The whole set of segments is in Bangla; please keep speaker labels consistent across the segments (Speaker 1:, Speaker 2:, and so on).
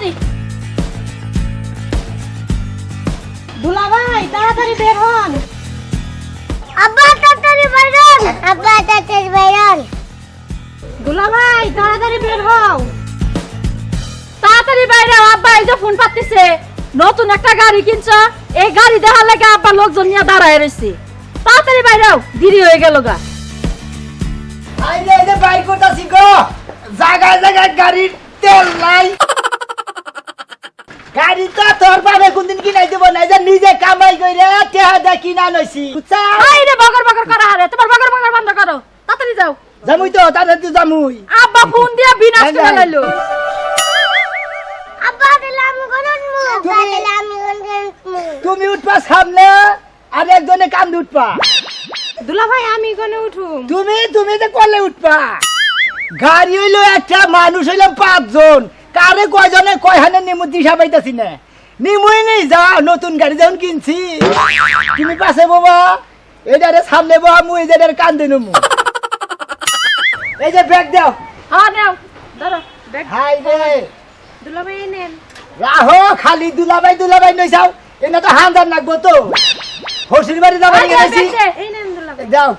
Speaker 1: তাড়াতাড়ি। দুলা ভাই তাড়াতাড়ি বের হন।
Speaker 2: আব্বা তাড়াতাড়ি বাইরন আব্বা তাড়াতাড়ি বাইরন
Speaker 1: দুলা ভাই তাড়াতাড়ি বের হও। তাড়াতাড়ি বাইরে আব্বা এই যে ফোন পাতিছে। নতুন একটা গাড়ি কিনছ এই গাড়ি দেখার লাগে আব্বা লোকজন নিয়ে দাঁড়ায় রয়েছে। তাড়াতাড়ি বাইরে দেরি হয়ে গেল গা।
Speaker 3: আইলে এই যে বাইক করতাছি গো জায়গায় জায়গায় গাড়ির তেল নাই। গাড়ি তো তোর বাবে কোনদিন কিনাই দেব না যে নিজে কামাই কইরে টেহা দা কিনা নইছি। বুঝছা?
Speaker 1: এই রে বগর বগর করা হারে। তোমার বগর বগর বন্ধ করো। তাড়াতাড়ি যাও।
Speaker 3: জামুই তো তাদের জামুই।
Speaker 1: আব্বা ফোন দিয়া বিনাশ
Speaker 3: এই যে,
Speaker 1: করে লাইলো
Speaker 2: আব্বা দিলাম গরন মু আব্বা দিলাম গরন মু
Speaker 3: তুমি উঠবা সামনে আর একজনে কান্দে উঠবা
Speaker 1: দুলা ভাই আমি কোনে উঠুম?
Speaker 3: তুমি তুমি যে করলে উঠবা গাড়ি হইল একটা মানুষ হইল পাঁচজন। কারে কয়জনে কয়খানে নিমু দিশা পাইতাছি না? নিমুই নেই যা নতুন গাড়ি যখন কিনছি। তুমি পাশে বাবা? এটারে সামনে বাবা মুই যেটার কান্দে নমু। এই যে ব্যাগ দাও।
Speaker 1: হ্যাঁ নাও ধরো ব্যাগ।
Speaker 3: হাই রে।
Speaker 1: দুলা ভাই এই নেন।
Speaker 3: রাহো খালি দুলাবাই দুলাবাই নই যাও। এনে তো হান্দার লাগবো তো। হসির বাড়ি যাবার
Speaker 1: এই যে,
Speaker 3: গেছি।
Speaker 1: ব্যাগ দে, এই নেন দুলা ভাই
Speaker 3: যাও।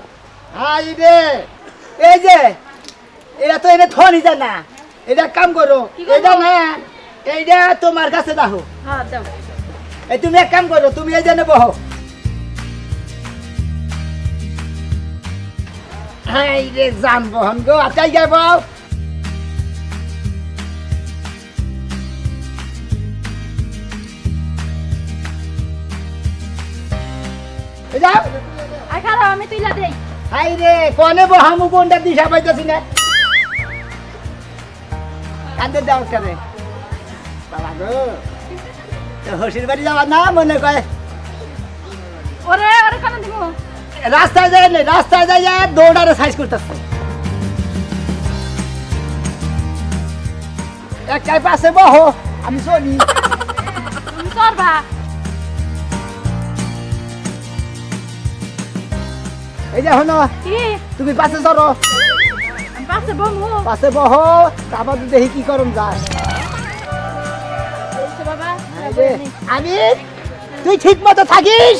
Speaker 3: হাই রে। এই যে এটা তো এটা থনি যায় না এটা কাম করো? এটা না এইটা তোমার কাছে
Speaker 1: হ্যাঁ দাও।
Speaker 3: এই তুমি এক কাম করো তুমি এই জন্য বহো। রে জান বহন গো যাও।
Speaker 1: আমি তুইলা দেই।
Speaker 3: হাই রে কনে বহামু কোনটা দিশা পাইতেছি না? বাবা গো। হসির বাড়ি যাওয়ার না মনে কয়
Speaker 1: ওরে ওরে কেন দিব?
Speaker 3: রাস্তায় যায় না রাস্তায় যায় আর দৌড়ারে সাইজ করতেছে। একটাই পাশে বহ আমি শুনি
Speaker 1: তুমি করবা
Speaker 3: এই যে
Speaker 1: কি?
Speaker 3: তুমি পাশে চলো
Speaker 1: পাশে
Speaker 3: বহ। তারপর দেখি কি করম যায় আমি তুই ঠিক মতো থাকিস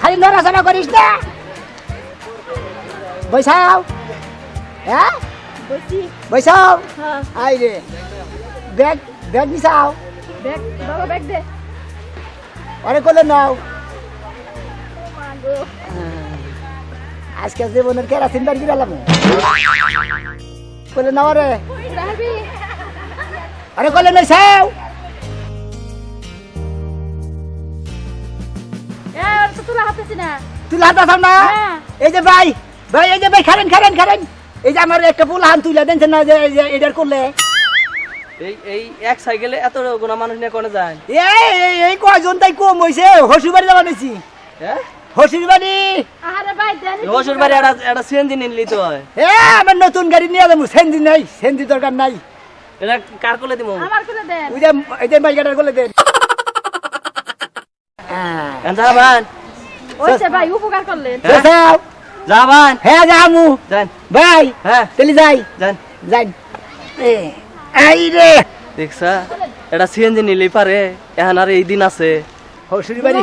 Speaker 3: খালি নড়াচড়া করিস না। বৈশাও হ্যাঁ? বৈশাও
Speaker 1: হ্যাঁ।
Speaker 3: আই রে। ব্যাগ ব্যাগ
Speaker 1: ব্যাগ বাবা ব্যাগ দে।
Speaker 3: অনেক করলে নাও। আজকে জীবনের কেরাসিন বাড়ি গেলাম করলে নাও রে। আরে করলে নাই সাও।
Speaker 1: তুলা হাতেছি না।
Speaker 3: না?
Speaker 1: হ্যাঁ।
Speaker 3: এই যে ভাই ভাই এই যে ভাই খারেন খারেন খারেন এই যে আমার একটা ফুল হান তুলে দেন না যে এই যে এটার করলে?
Speaker 4: এই এই এক সাইকেলে এত গোনা মানুষ নিয়ে কোনে যায়?
Speaker 3: এই এই- এই কয়জন তাই কম হয়েছে হসুর বাড়ি যাওয়া নিছি
Speaker 4: হ্যাঁ?
Speaker 3: হসুর বাড়ি
Speaker 1: আরে ভাই দেন
Speaker 4: রসুর বাড়ি একটা একটা সিএনজি নিলি তো
Speaker 3: এ আমার নতুন গাড়ি নিয়ে যাব সেন্দি নাই সেন্দি দরকার নাই।
Speaker 4: এটা কার করলে দিব?
Speaker 1: আমার করে দেন।
Speaker 3: ওই যে এই যে বাইকাটার করলে দেন।
Speaker 1: ওইছে ভাই। উপকার করলেন?
Speaker 3: যাও।
Speaker 4: যাবান
Speaker 3: হ্যাঁ যামু
Speaker 4: যান।
Speaker 3: ভাই
Speaker 4: হ্যাঁ।
Speaker 3: চলে যাই।
Speaker 4: যান।
Speaker 3: যাই। এ, রে
Speaker 4: দেখছা এটা সিএনজি নিলি পারে এখন আর এই দিন আছে।
Speaker 3: হসুর বাড়ি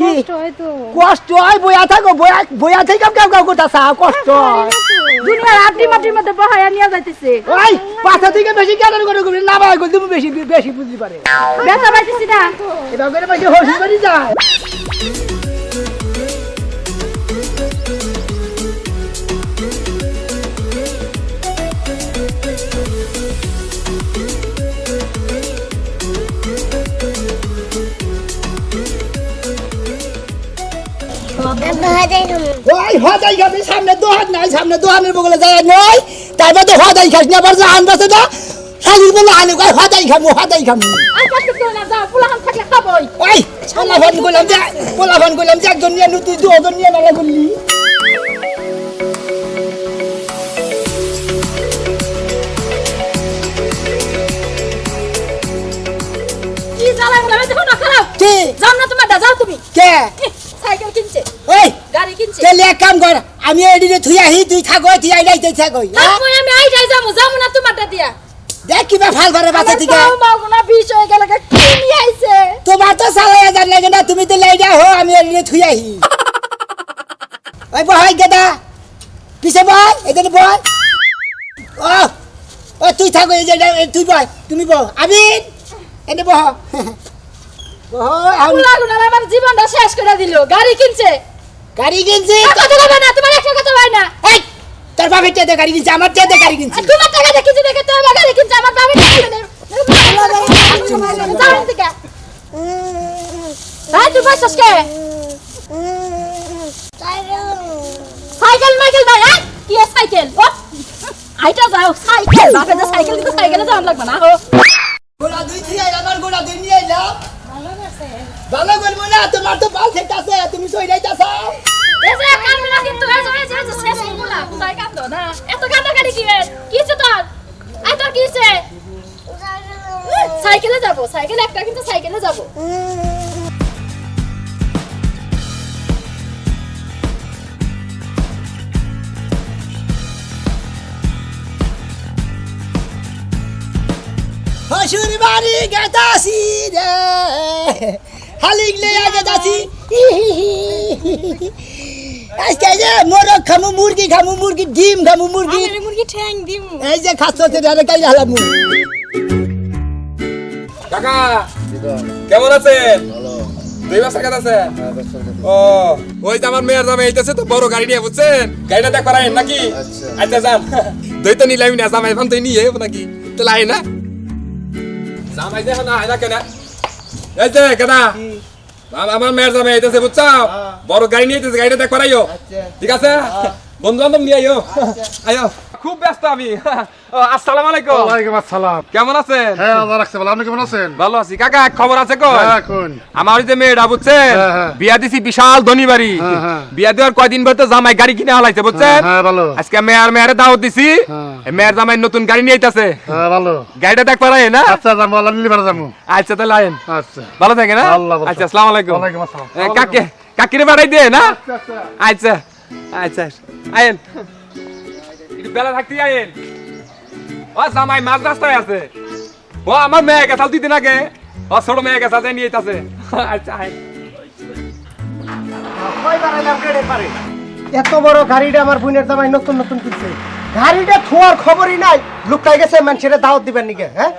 Speaker 3: কি?
Speaker 1: কষ্ট হয় তো।
Speaker 3: কষ্ট হয় বইয়া থাকো বইয়া বইয়া থেকে কাম কাম করতা চাও কষ্ট
Speaker 1: দুনিয়ার আড্ডি মাটির মধ্যে বহায়া নিয়ে যাইতেছে।
Speaker 3: ওই পাথা থেকে বেশি জ্ঞান করে করবি না ভাই তুমি বেশি বেশি বুঝতে পারে।
Speaker 1: ব্যথা পাইতেছি না।
Speaker 3: এটা করে বেশি হসুর বাড়ি যায়। ওই হদাই খাবি সামনে দোহান নাই সামনে দোহানের বগলে যায় নই। তারপর তো হদাই খাস না আবার জাহান বাসে না শালির বলে আনে হদাই খামু হদাই খামু ওই পোলা ফোন করলাম যে পোলা ফোন করলাম যে একজন নিয়ে তুই দুজন নিয়ে নালা করলি।
Speaker 1: কি জ্বালায় বলে দেখো না খারাপ?
Speaker 3: কে?
Speaker 1: যাও না তোমার তুমি।
Speaker 3: কে?
Speaker 1: সাইকেল কিনছে। গাড়ি কিনছে
Speaker 3: তাহলে এক কাম কর আমি এদিকে থুই আহি তুই থাকো তুই আইলাই তুই থাকো
Speaker 1: আমি আই যাই যামু যামু না তোমারটা দিয়া।
Speaker 3: দেখ কি ব্যাপার ফাল ভরে বাসা থেকে
Speaker 1: মাগুনা বিষ হয়ে গেল কি নিয়ে আইছে?
Speaker 3: তোমার তো সালাই জান লাগে না তুমি তো লাইডা হো আমি এনে থুই আহি। ওই বহাই গেদা পিছে বল এখানে বল ও ও তুই থাকো এই যে তুই বল তুমি বল আবিন এনে বহ। বহ আমি
Speaker 1: আমার জীবনটা শেষ করে দিল গাড়ি কিনছে।
Speaker 3: গাড়ি কিনছি।
Speaker 1: কথা বলবে না? তোমার একটা কথা হয় না?
Speaker 3: এই তোর বাপের টেতে গাড়ি কিনছি আমার টেতে গাড়ি কিনছি।
Speaker 1: তোমার টাকা দিয়ে কিছু দেখে তোমার গাড়ি কিনছে আমার টাকা দেয়। থেকে ভাই তুই বসছিস কে সাইকেল মাইকেল ভাই কি সাইকেল? ও আইটা যাও সাইকেল। বাপে যে সাইকেল কিন্তু সাইকেলে যাওয়ার লাগবে না হো।
Speaker 3: গোড়া দুই থুই আইলাম আর গোড়া দুই নিয়ে আইলাম। ভালো করব না তোমার তো পাল থেকে আছে তুমি সই যাইতাছ
Speaker 1: এই যে কান্দো না কিন্তু এই যে এই যে এই যে শেষ হয়ে গেল কোথায় কান্দো না এত কান্দো গাড়ি কি রে কি হচ্ছে তোর আই তোর কি হচ্ছে সাইকেলে যাব সাইকেল একটা কিন্তু সাইকেলে যাব
Speaker 3: হসুর বাড়ি গেতাছি রে হালিক লইয়া গেতাছি আজকে যে মোরগ খামু মুরগি খামু মুরগি ডিম খামু মুরগি
Speaker 1: মুরগি ঠ্যাং দিম
Speaker 3: এই যে খাচ্ছ রে কাই হালামু
Speaker 5: কাকা কেমন আছেন? দুই বছর কাজ আছে? ও ওই যে আমার মেয়ের জামাই আইতেছে তো বড় গাড়ি নিয়ে বুঝছেন? গাড়িটা দেখ পারাই নাকি? আচ্ছা। যান। দই তো নিলাম না জামাই এখন তুই নিয়ে নাকি? তো লাই না। জামাই দেখো না হয় না কেন। এই যে কেনা। আম- আমার মেয়ের জামাই আইতেছে বুঝছ বড় গাড়ি নিয়ে গাড়িটা দেখ পারাইও ঠিক আছে? বন্ধু বান্ধব নিয়ে আইও। আইও। খুব ব্যস্ত আমি। আসসালামু আলাইকুম।
Speaker 6: ওয়ালাইকুম আসসালাম।
Speaker 5: কেমন আছেন?
Speaker 6: হ্যাঁ আল্লাহ রাখছে ভালো। আপনি কেমন আছেন?
Speaker 5: ভালো আছি। কাকা খবর আছে
Speaker 6: হ্যাঁ কোন?
Speaker 5: আমার যে মেয়েটা বুঝছেন?
Speaker 6: হ্যাঁ।
Speaker 5: বিয়া দিছি বিশাল ধনী বাড়ি। বিয়া দেওয়ার কয়দিন পর তো জামাই গাড়ি কিনে হালাইছে বুঝছেন?
Speaker 6: হ্যাঁ ভালো।
Speaker 5: আজকে মেয়ের মেয়ের দাওয়াত দিছি।
Speaker 6: হ্যাঁ।
Speaker 5: মেয়ের জামাই নতুন গাড়ি নিয়ে আইতাছে।
Speaker 6: হ্যাঁ ভালো।
Speaker 5: গাড়িটা দেখ পারাই না?
Speaker 6: আচ্ছা যাব আল্লাহ নিলি পারা যাব।
Speaker 5: আচ্ছা তাহলে আইন
Speaker 6: আচ্ছা।
Speaker 5: ভালো থাকে না? আচ্ছা আসসালামু আলাইকুম।
Speaker 6: ওয়ালাইকুম আসসালাম।
Speaker 5: কাকে কাকিরে বাড়াই দে না? আচ্ছা। আচ্ছা। আইন একটু বেলা থাকতে আইন ও, জামাই মাঝ রাস্তায় আছে। ও, আমার মেয়ে গেছাল দুই দিন আগে। ও, ছোট মেয়ে গেছাল যে নিয়ে আইতাছে। আচ্ছা আইন
Speaker 7: এত বড় গাড়িটা আমার বোনের নতুন নতুন কিনছে। গাড়িটা থুয়ার খবরই নাই। গেছে, মানুষের দাওয়াত দিবেন নিকে হ্যাঁ?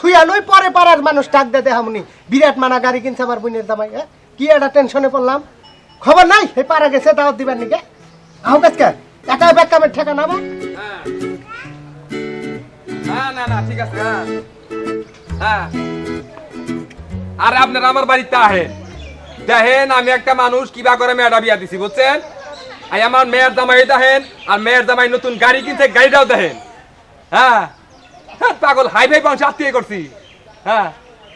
Speaker 7: থুই আলোই পরে পাড়ার মানুষ ডাক দে বিরাট মানা গাড়ি কিনছে আমার বোনের জামাই হ্যাঁ? কি একটা টেনশনে পড়লাম। খবর নাই? এই পাড়া গেছে, দাওয়াত দিবেন নিকে আহ কাজকে একা ব্যাগ কামের ঠেকা নামা
Speaker 5: হ্যাঁ। না না ঠিক আছে হ্যাঁ। হ্যাঁ। আরে আপনারা আমার বাড়িতে আহেন। দেখেন আমি একটা মানুষ কিবা করে মেয়েটা বিয়া দিছি বুঝছেন? আই আমার মেয়ের জামাই দেখেন আর মেয়ের জামাই নতুন গাড়ি কিনছে গাড়িটাও দেখেন। হ্যাঁ। হ্যাঁ, পাগল হাই ভাই পাঁচ আত্মীয় করছি। হ্যাঁ।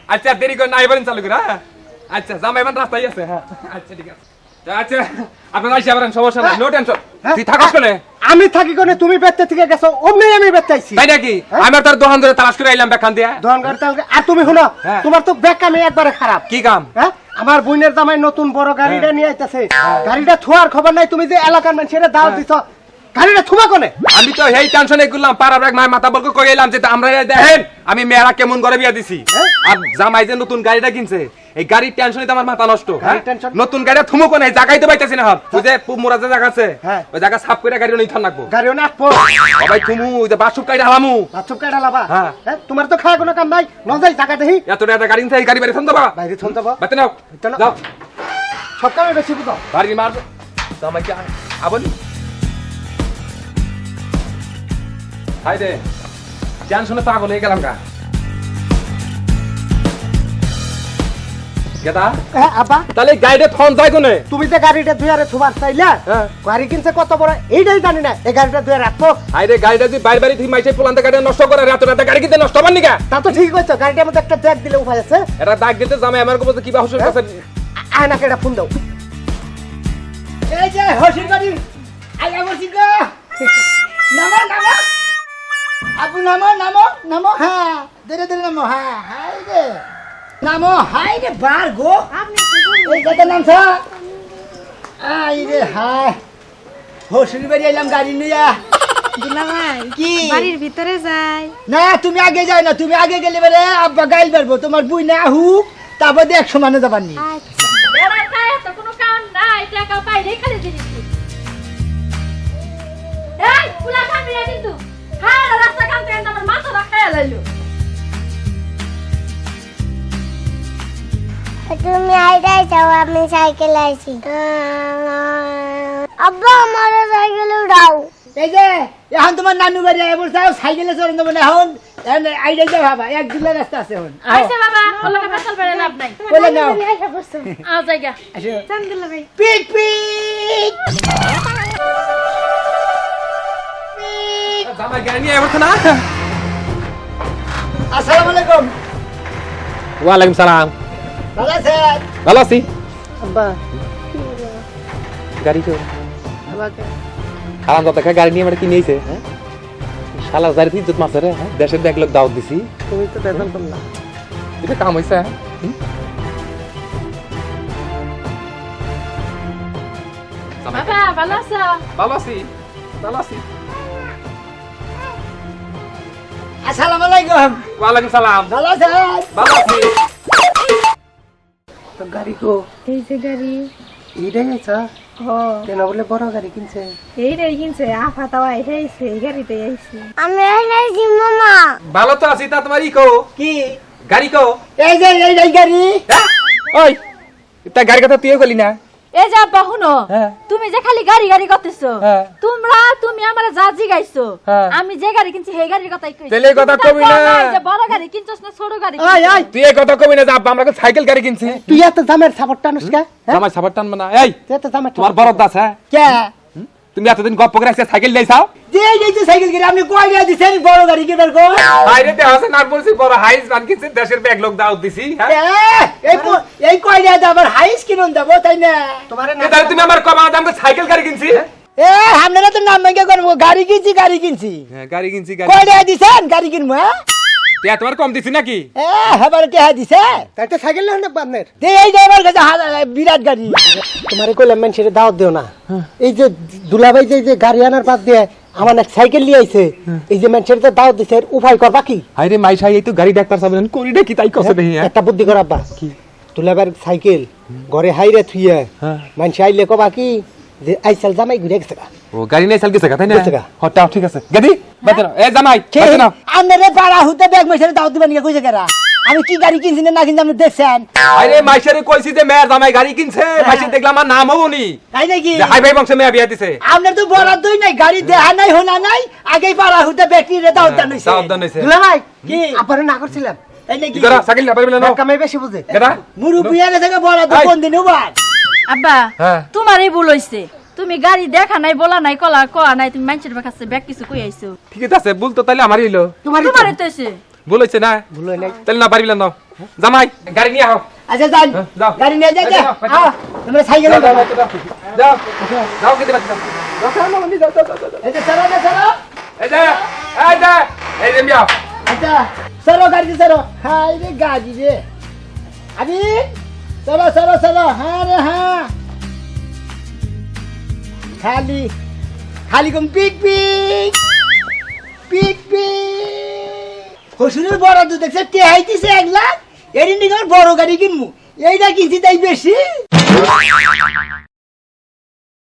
Speaker 5: আচ্ছা দেরি করে নাই বলেন চালু করে হ্যাঁ। আচ্ছা জামাই রাস্তায় আছে হ্যাঁ। আচ্ছা ঠিক আছে। আচ্ছা আপনারা আইসা পারেন সমস্যা নাই নো টেনশন তুই থাকস কোনে?
Speaker 7: আমি থাকি কোনে তুমি বেতে থেকে গেছো অমনি আমি বেতাইছি
Speaker 5: তাই নাকি? আমার তার দোকান ধরে তালাশ করে আইলাম বেখান দিয়া।
Speaker 7: দোকান গাড়িতে আমাকে- আর তুমি শুনো
Speaker 5: হ্যাঁ।
Speaker 7: তোমার তো ব্যাগ কামে একবারে খারাপ।
Speaker 5: কি কাম?
Speaker 7: হ্যাঁ আমার বোনের জামাই নতুন বড় গাড়িটা নিয়ে আইতাছে। গাড়িটা থুয়ার খবর নাই তুমি যে এলাকার মানুষের দাওয়াত দিছ। গাড়িটা থুবা কোনে?
Speaker 5: আমি তো এই টেনশনে করলাম পাড়ার এক মায়ের মাথা বলক কই এলাম যে আমরা দেখেন আমি মেয়েরা কেমন করে বিয়া দিছি। আর জামাই যে নতুন গাড়িটা কিনছে এই গাড়ির টেনশনে তো আমার মাথা নষ্ট। হ্যাঁ? নতুন গাড়ি থুমুকো নাই জায়গায় তো পাইতাছি না হাত ওই যে মোরা যে জায়গা আছে
Speaker 7: হ্যাঁ।
Speaker 5: ওই জায়গা সাফ করে গাড়ি নিয়ে থান রাখব।
Speaker 7: গাড়িও না আটপো
Speaker 5: সবাই থুমু ওই যে বাসুক গাড়ি হালামু।
Speaker 7: বাথরুম কাটা লাবা
Speaker 5: হ্যাঁ।
Speaker 7: হ্যাঁ তোমার তো খাওয়া কোনো কাম নাই। নজাই টাকা দেহি
Speaker 5: এত টাকা গাড়ি নিতে গাড়ি বাড়ি থান দেবা
Speaker 7: বাইরে থন যাব
Speaker 5: বাতে নাও। যাও।
Speaker 7: সব কামে বেশি বুঝো।
Speaker 5: বাড়ি মার। জামাই কি আবলি? হাই দে টেনশনে পাগল হয়ে গেলাম গা। গেদা।
Speaker 7: হ্যাঁ আব্বা।
Speaker 5: তাহলে গাড়িটা থন যায় কোনে?
Speaker 7: তুমি যে গাড়িটা দুয়ারে থুবার চাইলা
Speaker 5: হ্যাঁ।
Speaker 7: গাড়ি কিনছে কত বড় এইটাই জানি না। এই গাড়িটা দুয়ারে রাখব
Speaker 5: আরে গাড়িটা তুই বাইরে বাইরে তুই মাইসে পোলান্তে গাড়ি নষ্ট করে রাত রাতে গাড়ি কিনতে নষ্ট হবার নিকা?
Speaker 7: তা তো ঠিক হচ্ছে গাড়িটার মধ্যে একটা ব্যাগ দিলে উপায় আছে।
Speaker 5: এটা দাগ দিতে জামাই আমার কাছে কিবা হসুর কাছে
Speaker 7: আয়নাকে একটা ফোন দাও।
Speaker 3: এই যে হসির গাড়ি নামো নামো। আপু নামো নামো নামো। হ্যাঁ। ধীরে ধীরে নামো। হ্যাঁ হাই রে নামো। হাই রে বার গো। এই কত নামছ? আই রে হাই হসির বাড়ি এলাম গাড়ি নিয়া কি?
Speaker 8: বাড়ির ভিতরে যাই।
Speaker 3: না তুমি আগে যাও না তুমি আগে গেলে বেরে আব্বা গাইল পারব। তোমার বুই না হুক তারপর মানে
Speaker 1: খালি জিনিস এই পুলা খাবি না কিন্তু। হ্যাঁ রাস্তা কাম আমার মাথা রাখায় লাইলো।
Speaker 2: তুমি যাও আমি সাইকেল আইছি। আব্বা আমার সাইকেল উড়াও।
Speaker 3: এই যে এখন তোমার নানু বাড়ি আয় বলছে সাইকেলে দেবো না এখন আইডাই যাও ভাবা এক দিনের রাস্তা আছে এখন।
Speaker 1: বাবা ওলা
Speaker 3: বলে নাও।
Speaker 1: আও জায়গা।
Speaker 3: আসো।
Speaker 8: চান দুলা ভাই।
Speaker 3: পিক পিক
Speaker 5: না।
Speaker 3: আসসালামু আলাইকুম।
Speaker 5: ওয়ালাইকুম সালাম।
Speaker 3: ভালো
Speaker 5: আছি। গাড়ি তো।
Speaker 7: আমাকে।
Speaker 5: খারাপ দাদা গাড়ি নিয়ে মানে কি নিয়েছে হ্যাঁ? শালা গাড়ি ইজ্জত মারছে রে হ্যাঁ? দেশের এক লোক দাওয়াত দিছি।
Speaker 7: তুমি তো বেতন করলা
Speaker 5: এটা কাম হয়েছে হুম?
Speaker 1: বাবা ভালো আছো?
Speaker 5: ভালো আছি। ভালো আছি।
Speaker 3: আসসালামু আলাইকুম।
Speaker 5: ওয়ালাইকুম সালাম।
Speaker 3: ভালো আছেন?
Speaker 5: ভালো আছি।
Speaker 8: এই যে গাড়ি।
Speaker 7: এইটাই আইছা কেন বলে বড় গাড়ি কিনছে?
Speaker 8: এই কিনছে আফা তাওয়া এটা আইছে এই গাড়িতে আইছে
Speaker 2: আমি আইছি মামা
Speaker 5: ভালো তো আছি তা তোমার ই কো?
Speaker 3: কি?
Speaker 5: গাড়ি কো?
Speaker 3: এই যে এই এই গাড়ি।
Speaker 5: হ্যাঁ? ওই তা গাড়ি কথা তুইও কলি না?
Speaker 1: এই যে আব্বা
Speaker 5: হ্যাঁ।
Speaker 1: তুমি যে খালি গাড়ি গাড়ি করতেছো
Speaker 5: হ্যাঁ।
Speaker 1: তোমরা তুমি আমার যা জিগাইছো
Speaker 5: হ্যাঁ।
Speaker 1: আমি যে গাড়ি কিনছি সেই গাড়ির কথাই কইছি।
Speaker 5: তেলে কথা কবি না।
Speaker 1: যে বড় গাড়ি কিনছস না ছোট গাড়ি
Speaker 3: আই আই
Speaker 5: তুই এই কথা কবি না যে আব্বা আমরা সাইকেল গাড়ি কিনছি।
Speaker 7: তুই এত দামের সাপোর্ট টানুস কা?
Speaker 5: আমার সাপোর্ট টান না। এই
Speaker 7: তুই এত দামের
Speaker 5: তোমার বড় দাস হ্যাঁ?
Speaker 3: কে?
Speaker 5: তুমি এতদিন গপ্প করে সাইকেল দিয়েছাও
Speaker 3: যে এই যে সাইকেল কিনে আপনি কয় দিয়া দিছেন বড় গাড়ি কিনার কো
Speaker 5: বাইরে তে আছে না বলছি বড় হাইস বান কিনছে দেশের ব্যাগ লোক দিছি হ্যাঁ?
Speaker 3: এই এই কয় দিয়া আবার হাইস কিনুন দেবো তাই না?
Speaker 7: তোমারে
Speaker 5: এ তাহলে তুমি আমার কমা দাম সাইকেল গাড়ি কিনছি?
Speaker 3: এ আপনারা তো নাম ভেঙে করব। গাড়ি কিনছি গাড়ি কিনছি।
Speaker 5: হ্যাঁ গাড়ি কিনছি
Speaker 3: কয় দিয়া দিছেন গাড়ি কিনবো হ্যাঁ?
Speaker 5: তোমার কম দিছি নাকি?
Speaker 3: এ হেবার টেহা দিছে?
Speaker 7: তাই তো সাইকেল না না বান্নের
Speaker 3: দে এই ড্রাইভার কাছে বিরাট গাড়ি।
Speaker 7: তোমারে কইলাম দিও না। এই যে দুলাভাই যে যে গাড়ি আনার বাদ দিয়ে আমার এক সাইকেল নিয়ে আইছে। এই যে মানুষের যে দাওয়াত দিছে উপায় করবা কি
Speaker 5: আরে মাইশাই এই তো গাড়ি ডাক্তার সাহেব করি নাকি তাই কসে দেখি হ্যাঁ।
Speaker 7: একটা বুদ্ধি করাবা কি? দুলাভাইয়ের সাইকেল ঘরে হাইরে থুইয়া
Speaker 5: হ্যাঁ।
Speaker 7: মানুষ আইলে কবা কি যে আইসাল জামাই ঘুরে গেছে।
Speaker 5: ও গাড়ি নাই চাল গেছে তাই না?
Speaker 7: গা।
Speaker 5: ঠিক আছে। গাড়ি বাজে এ জামাই বাজে না
Speaker 3: আপনারে পাড়া হুতে ব্যাগ মেশারে দাও দিবেন নিয়ে কইছে কেরা? আমি কি গাড়ি কিনছি না না কিনছি আপনি দেখছেন?
Speaker 5: আরে মাইশারে কইছি যে মেয়ের জামাই গাড়ি কিনছে মাইশে দেখলাম আমার নাম হব নি
Speaker 3: তাই নাকি?
Speaker 5: হাই ভাই বংশে মেয়ে বিয়া দিছে।
Speaker 3: আপনার তো বরাদ দই নাই গাড়ি দেহা নাই হোনা নাই আগেই পাড়া হুতে ব্যাটারি রে দাও দান হইছে।
Speaker 5: দাও সাবধান হইছে
Speaker 7: দুলাভাই
Speaker 3: কি?
Speaker 7: আপারে না করছিলাম।
Speaker 3: তাই নাকি?
Speaker 5: করা? সাইকেল না পারবিলা না
Speaker 7: কামাই বেশি বুঝে।
Speaker 5: কেডা?
Speaker 3: মুরুব্বি এনে থেকে বরাদ
Speaker 5: এই।
Speaker 3: কোন দিন উবার
Speaker 1: আব্বা
Speaker 5: হ্যাঁ।
Speaker 1: তোমারই ভুল হইছে। তুমি গাড়ি দেখা নাই বলা নাই কলা কয়া নাই তুমি মানুষের কাছে ব্যাগ কিছু কই আইছো?
Speaker 5: ঠিক আছে ভুল তো তাহলে আমারই হইল।
Speaker 7: তোমারই তো।
Speaker 1: তোমারই তো হইছে।
Speaker 5: ভুল হইছে না?
Speaker 7: ভুল হয় নাই।
Speaker 5: তাহলে না পারবিলা না জামাই গাড়ি নিয়ে আও
Speaker 3: আচ্ছা যান
Speaker 5: হ্যাঁ।
Speaker 3: গাড়ি নিয়ে যাই
Speaker 5: যাও,
Speaker 3: তোমরা সাইকেল
Speaker 5: যাও যাও। যাও, যাও। যাও কেটে বাচ্চা যাও। যাও যাও যাও যাও যাও
Speaker 3: এই যে চলো না চলো
Speaker 5: এই যে এই যে এই যে মিয়া।
Speaker 3: আচ্ছা চলো গাড়ি চলো হাই রে গাড়ি রে। আবি চলো চলো চলো হ্যাঁ রে হ্যাঁ। খালি খালি কম পিক পিক। পিক পিক। হসুরের তো দেখছে টেহাই দিছে এক লাখ এর বড় গাড়ি কিনবো। এইটা কিনছি তাই বেশি।